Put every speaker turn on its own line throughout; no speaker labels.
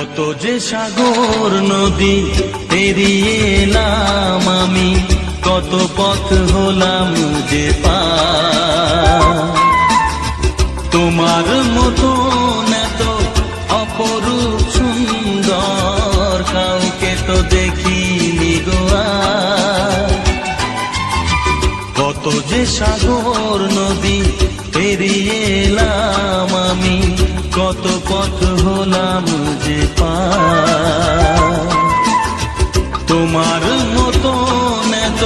কত যে সাগর নদী পেরিয়ে এলাম আমি, কত পথ হলাম যে পা তোমার মতো এত অপরূপ সুন্দর কাউকে তো দেখিনি গোয়া কত যে সাগর নদী পেরিয়ে এলাম আমি কত পথ হলাম যে পা তোমার মতো এত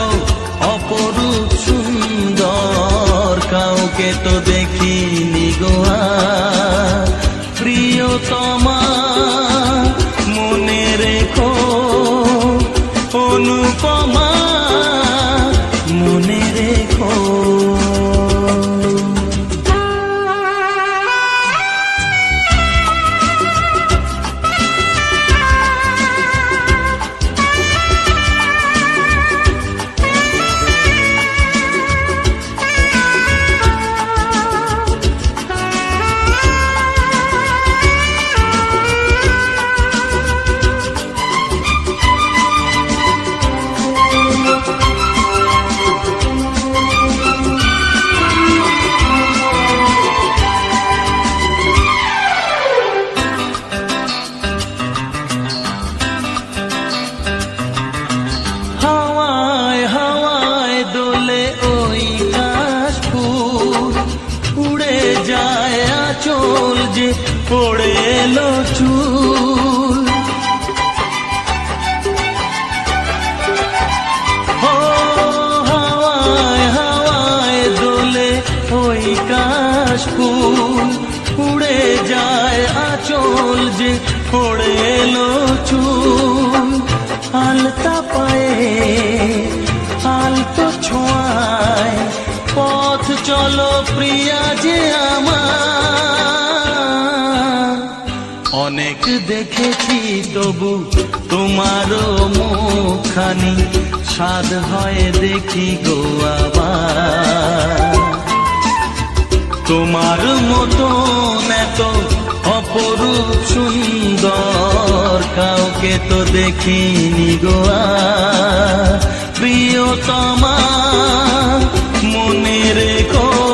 অপরূপ সুন্দর, কাউকে তো দেখিনি গোয়া প্রিয়তমা পড়ে এলো চুল হাওয়ায় হাওয়ায় দোলে ওই কাশফুল উড়ে যায় আচল যে পড়ে এলো চুল। আলতা পায়ে, আলতো ছোঁয়ায় পথ চলো প্রিয়া। দেখেছি তবু তোমারও মুখখানি। স্বাদ হয় দেখি গো আবার। তোমার মতো এত অপরূপ সুন্দর কাউকে তো দেখিনি গোয়া প্রিয়তমা, মনে রেখো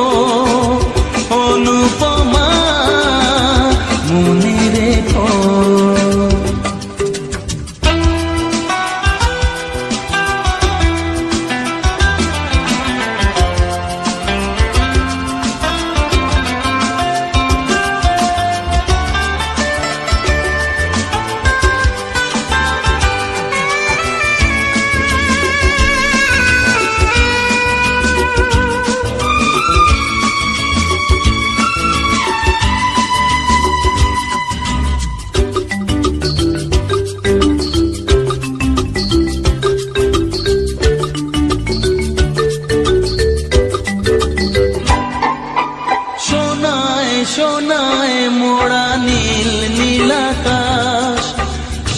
সোনায় মোড়া নীল নীলাকাশ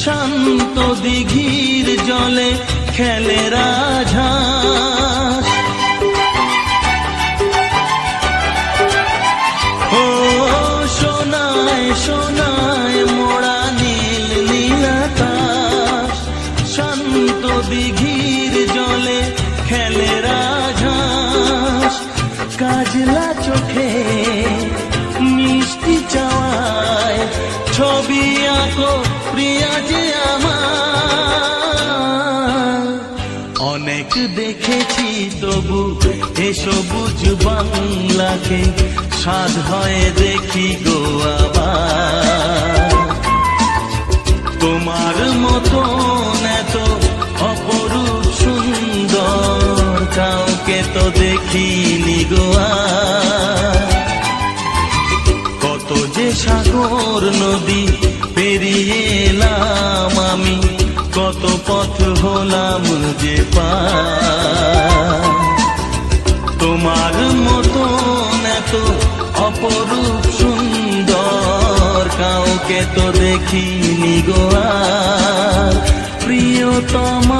শান্ত দিঘির জলে খেলে রাজহাঁস। ও সোনায় সোনায় মোড়া নীল নীলাকাশ জলে খেলে রাজহাঁস। কাজলা চোখে ছবি আঁকো প্রিয়া যে আমার। অনেক দেখেছি তবু এ সবুজ বাংলাকে সাধ হয়ে দেখি গো তোমার মতো এত অপরূপ সুন্দর, কাউকে তো দেখিনি গোয়া সাগর নদী পেরিয়ে এলাম আমি। কত পথ হলাম যে পা তোমার মতো এত অপরূপ সুন্দর, কাউকে তো দেখিনি গোয়া প্রিয়তমা